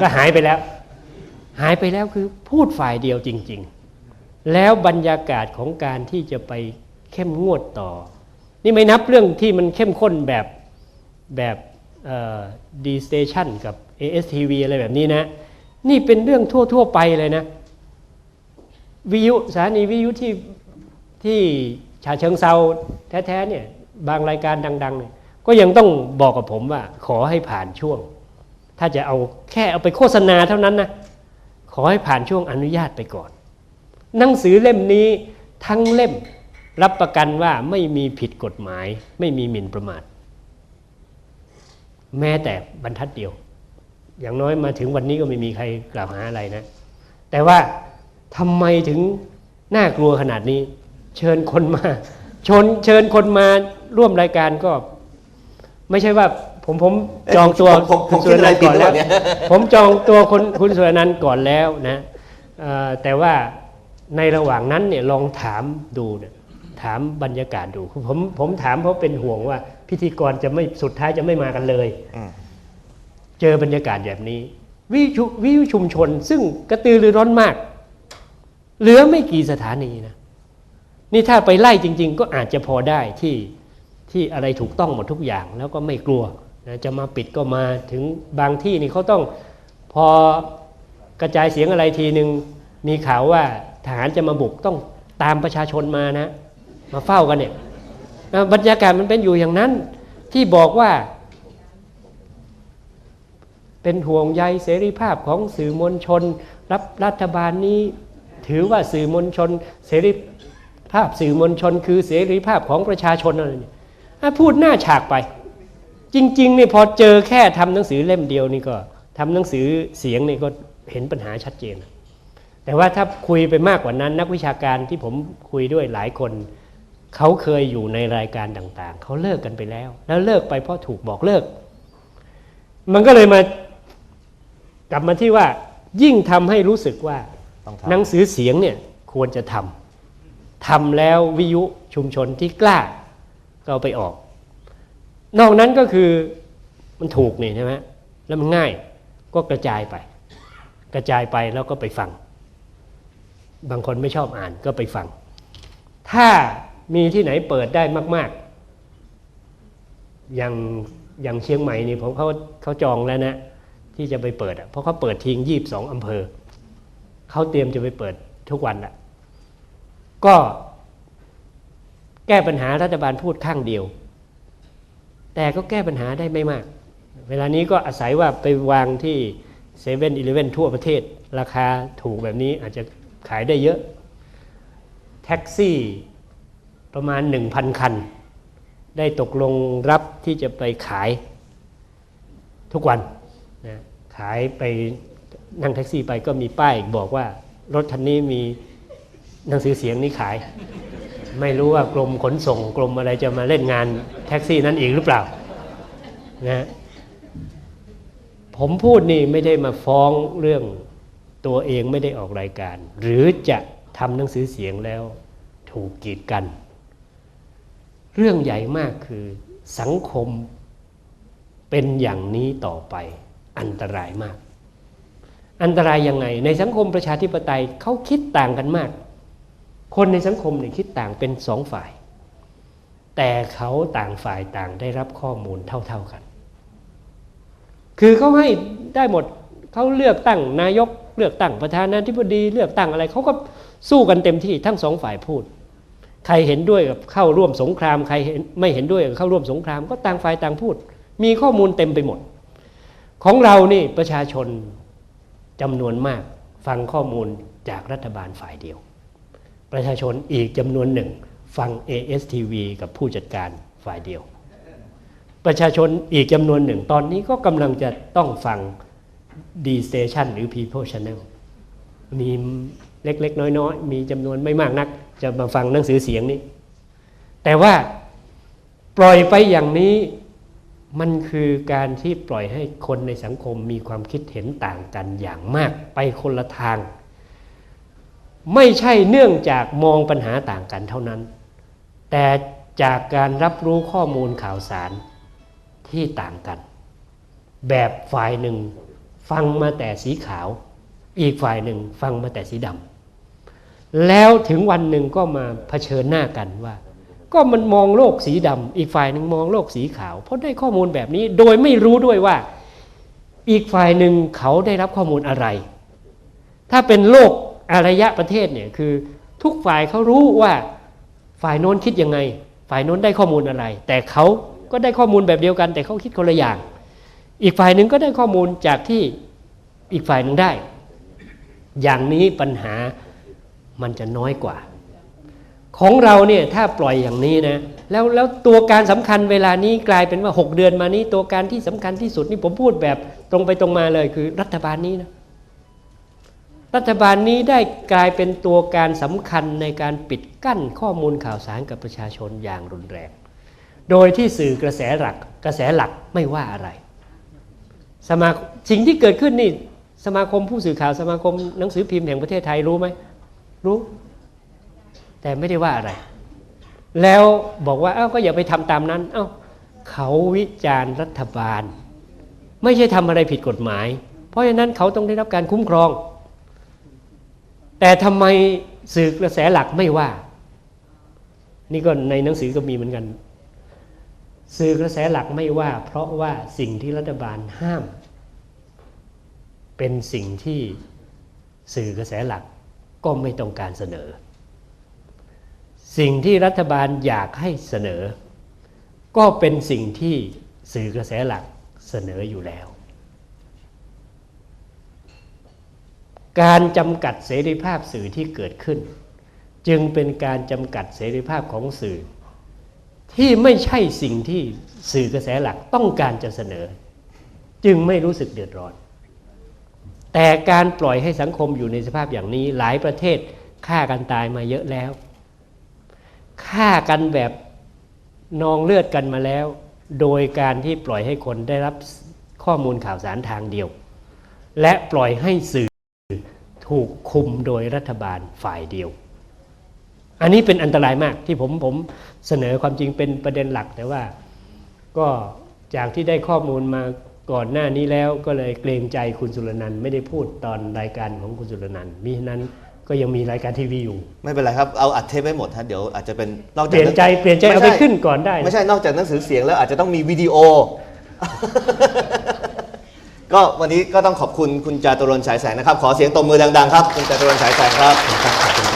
ก็หายไปแล้ว หายไปแล้วคือพูดฝ่ายเดียวจริง ๆ แล้วบรรยากาศของการที่จะไปเข้มงวดต่อ นี่ไม่นับเรื่องที่มันเข้มข้นแบบแบบดีสเตชันกับ ASTV อะไรแบบนี้นะ นี่เป็นเรื่องทั่ว ๆ ไปเลยนะวิทยุสถานีวิทยุที่ที่ฉาเชิงเซาแท้ ๆ เนี่ย บางรายการดังๆเนี่ยก็ยังต้องบอกกับผมว่า ขอให้ผ่านช่วง ถ้าจะเอาแค่เอาไปโฆษณาเท่านั้นนะขอให้ผ่านช่วงอนุญาตไปก่อน หนังสือเล่มนี้ทั้งเล่มรับประกันว่าไม่มีผิดกฎหมาย ไม่มีหมิ่นประมาท แม้แต่บรรทัดเดียว อย่างน้อยมาถึงวันนี้ก็ไม่มีใครกล่าวหาอะไรนะ แต่ว่าทำไมถึงน่ากลัวขนาดนี้ เชิญคนมาชนเชิญคนมาร่วมรายการก็ ไม่ใช่ว่า ผมผมจองตัวผมผมคุณสุรนันท์ก่อนแล้วคิดอะไรผิดหรือเปล่าเนี่ยผมจองตัวคนคุณสุรนันท์ก่อนแล้วนะเอ่อแต่ว่าในระหว่างนั้นเนี่ยลองถามดูเนี่ยถามบรรยากาศดูผมผมถามเพราะเป็นห่วงว่า พิธีกรจะไม่สุดท้ายจะไม่มากันเลยอืมเจอบรรยากาศแบบนี้ วิทยุวิทยุชุมชน ซึ่งกระตือรือร้นมาก เหลือไม่กี่สถานีนะนี่ถ้าไปไล่จริง ๆ ก็อาจจะพอได้ที่ที่อะไรถูกต้องหมดทุกอย่างแล้วก็ไม่กลัว นะจะมาปิดก็มาถึงบางที่นี่เขาต้องพอกระจายเสียงอะไรทีหนึ่งมีข่าวว่าทหารจะมาบุกต้องตามประชาชนมานะ มาเฝ้ากันเนี่ยนะบรรยากาศมันเป็นอยู่อย่างนั้น ที่บอกว่า เป็นห่วงใยเสรีภาพของสื่อมวลชน รับรัฐบาลนี้ ถือว่าสื่อมวลชน เสรีภาพสื่อมวลชน คือเสรีภาพของประชาชนอะไรเนี่ยพูดหน้าฉากไป จริงๆนี่พอเจอแค่ทำหนังสือเล่มเดียวนี่ก็ทำหนังสือเสียงนี่ก็เห็นปัญหาชัดเจน แต่ว่าถ้าคุยไปมากกว่านั้น นักวิชาการที่ผมคุยด้วยหลายคนเขาเคยอยู่ในรายการต่างๆ เขาเลิกกันไปแล้ว แล้วเลิกไปเพราะถูกบอกเลิก มันก็เลยมากลับมาที่ว่า ยิ่งทำให้รู้สึกว่าต้องหนังทำสือเสียงเนี่ยควรจะทำทำแล้ววิทยุชุมชนที่กล้าก็เอาไปออก นอกนั้นก็คือมันถูกนี่ใช่ไหมแล้วมันง่ายก็กระจายไป กระจายไปแล้วก็ไปฟัง บางคนไม่ชอบอ่านก็ไปฟัง ถ้ามีที่ไหนเปิดได้มาก ๆ อย่างอย่างเชียงใหม่นี่ผมเขาเขาจองแล้วนะ ที่จะไปเปิดอะเพราะเขาเปิดทิ้งยี่บสองอำเภอเขาเตรียมจะไปเปิดทุกวันละก็แก้ปัญหารัฐบาลพูดข้างเดียว แต่ก็แก้ปัญหาได้ไม่มาก เวลานี้ก็อาศัยว่าไปวางที่เซเว่นอีเลเว่นทั่วประเทศ ราคาถูกแบบนี้อาจจะขายได้เยอะ แท็กซี่ประมาณ 1,000 คัน ได้ตกลงรับที่จะไปขายทุกวันนะขายไปนั่งแท็กซี่ไปก็มีป้ายบอกว่า รถคันนี้มีหนังสือเสียงนี้ขาย ไม่รู้ว่ากรมขนส่งกรมอะไรจะมาเล่นงานแท็กซี่นั้นอีกหรือเปล่านะผมพูดนี่ไม่ได้มาฟ้องเรื่องตัวเองไม่ได้ออกรายการ หรือจะทำหนังสือเสียงแล้วถูกกีดกัน เรื่องใหญ่มากคือสังคมเป็นอย่างนี้ต่อไปอันตรายมาก อันตรายยังไงในสังคมประชาธิปไตยเขาคิดต่างกันมาก คนในสังคมเนี่ยคิดต่างเป็นสองฝ่าย แต่เขาต่างฝ่ายต่างได้รับข้อมูลเท่า ๆกัน คือเขาให้ได้หมดเขาเลือกตั้งนายกเลือกตั้งประธานาธิบดีเลือกตั้งอะไรเขาก็สู้กันเต็มที่ทั้งสองฝ่ายพูด ใครเห็นด้วยกับเข้าร่วมสงคราม ใครเห็นไม่เห็นด้วยกับเข้าร่วมสงคราม ก็ต่างฝ่ายต่างพูด มีข้อมูลเต็มไปหมด ของเรานี่ประชาชนจำนวนมากฟังข้อมูลจากรัฐบาลฝ่ายเดียว ประชาชนอีกจำนวนหนึ่ง ฟัง ASTV กับผู้จัดการฝ่ายเดียว ประชาชนอีกจำนวนหนึ่ง ตอนนี้ก็กำลังจะต้องฟัง D Station หรือ People Channel มีเล็ก ๆ น้อยๆ มีจำนวนไม่มากนัก จะมาฟังหนังสือเสียงนี้ แต่ว่าปล่อยไปอย่างนี้มันคือการที่ปล่อยให้คนในสังคมมีความคิดเห็นต่างกันอย่างมากไปคนละทาง ไม่ใช่เนื่องจากมองปัญหาต่างกันเท่านั้น แต่จากการรับรู้ข้อมูลข่าวสารที่ต่างกัน แบบฝ่ายหนึ่งฟังมาแต่สีขาว อีกฝ่ายหนึ่งฟังมาแต่สีดำแล้วถึงวันหนึ่งก็มาเผชิญหน้ากันว่า ก็มันมองโลกสีดำอีกฝ่ายหนึ่งมองโลกสีขาว เพราะได้ข้อมูลแบบนี้โดยไม่รู้ด้วยว่า อีกฝ่ายหนึ่งเขาได้รับข้อมูลอะไร ถ้าเป็นโลก อารยะประเทศเนี่ยคือทุกฝ่ายเขารู้ว่าฝ่ายโน้นคิดยังไง ฝ่ายโน้นได้ข้อมูลอะไร แต่เขาก็ได้ข้อมูลแบบเดียวกัน แต่เขาคิดคนละอย่าง อีกฝ่ายหนึ่งก็ได้ข้อมูลจากที่อีกฝ่ายหนึ่งได้ อย่างนี้ปัญหามันจะน้อยกว่า ของเราเนี่ยถ้าปล่อยอย่างนี้นะแล้วแล้วตัวการสำคัญเวลานี้กลายเป็นว่า 6 เดือนมานี้ตัวการที่สำคัญที่สุดนี่ผมพูดแบบตรงไปตรงมาเลยคือรัฐบาลนี้นะ รัฐบาลนี้ได้กลายเป็นตัวการสำคัญในการปิดกั้นข้อมูลข่าวสารกับประชาชนอย่างรุนแรง โดยที่สื่อกระแสหลักกระแสหลักไม่ว่าอะไร สมาสิ่งที่เกิดขึ้นนี่สมาคมผู้สื่อข่าวสมาคมหนังสือพิมพ์แห่งประเทศไทยรู้ไหมรู้ แต่ไม่ได้ว่าอะไร แล้วบอกว่าเอ้าก็อย่าไปทำตามนั้น เอ้าเขาวิจารณ์รัฐบาล ไม่ใช่ทำอะไรผิดกฎหมาย เพราะฉะนั้นเขาต้องได้รับการคุ้มครอง แต่ทำไมสื่อกระแสหลักไม่ว่า นี่ก็ในหนังสือก็มีเหมือนกัน สื่อกระแสหลักไม่ว่า เพราะว่าสิ่งที่รัฐบาลห้าม เป็นสิ่งที่สื่อกระแสหลักก็ไม่ต้องการเสนอ สิ่งที่รัฐบาลอยากให้เสนอ ก็เป็นสิ่งที่สื่อกระแสหลักเสนออยู่แล้ว การจำกัดเสรีภาพสื่อที่เกิดขึ้น จึงเป็นการจำกัดเสรีภาพของสื่อ ที่ไม่ใช่สิ่งที่สื่อกระแสหลักต้องการจะเสนอ จึงไม่รู้สึกเดือดร้อน แต่การปล่อยให้สังคมอยู่ในสภาพอย่างนี้หลายประเทศฆ่ากันตายมาเยอะแล้วฆ่ากันแบบนองเลือดกันมาแล้ว โดยการที่ปล่อยให้คนได้รับข้อมูลข่าวสารทางเดียว และปล่อยให้สื่อ ถูกคุมโดยรัฐบาลฝ่ายเดียว อันนี้เป็นอันตรายมากที่ผมผมเสนอความจริงเป็นประเด็นหลัก แต่ว่าก็จากที่ได้ข้อมูลมาก่อนหน้านี้แล้วก็เลยเกรงใจคุณสุรนันท์ไม่ได้พูดตอนรายการของคุณสุรนันท์มิฉะนั้นก็ยังมีรายการทีวีอยู่ ไม่เป็นไรครับ เอาอัดเทปไว้หมดฮะเดี๋ยวอาจจะเป็นนอกเปจากลี่ยนใจเปลี่ยนใจเอาไปขึ้นก่อนได้ ไม่ใช่นอกจากหนังสือเสียงแล้วอาจจะต้องมีวิดีโอ ก็วันนี้ก็ต้องขอบคุณคุณจาตุรนฉายแสงนะครับ ขอเสียงตบมือดังๆครับ คุณจาตุรนฉายแสงครับ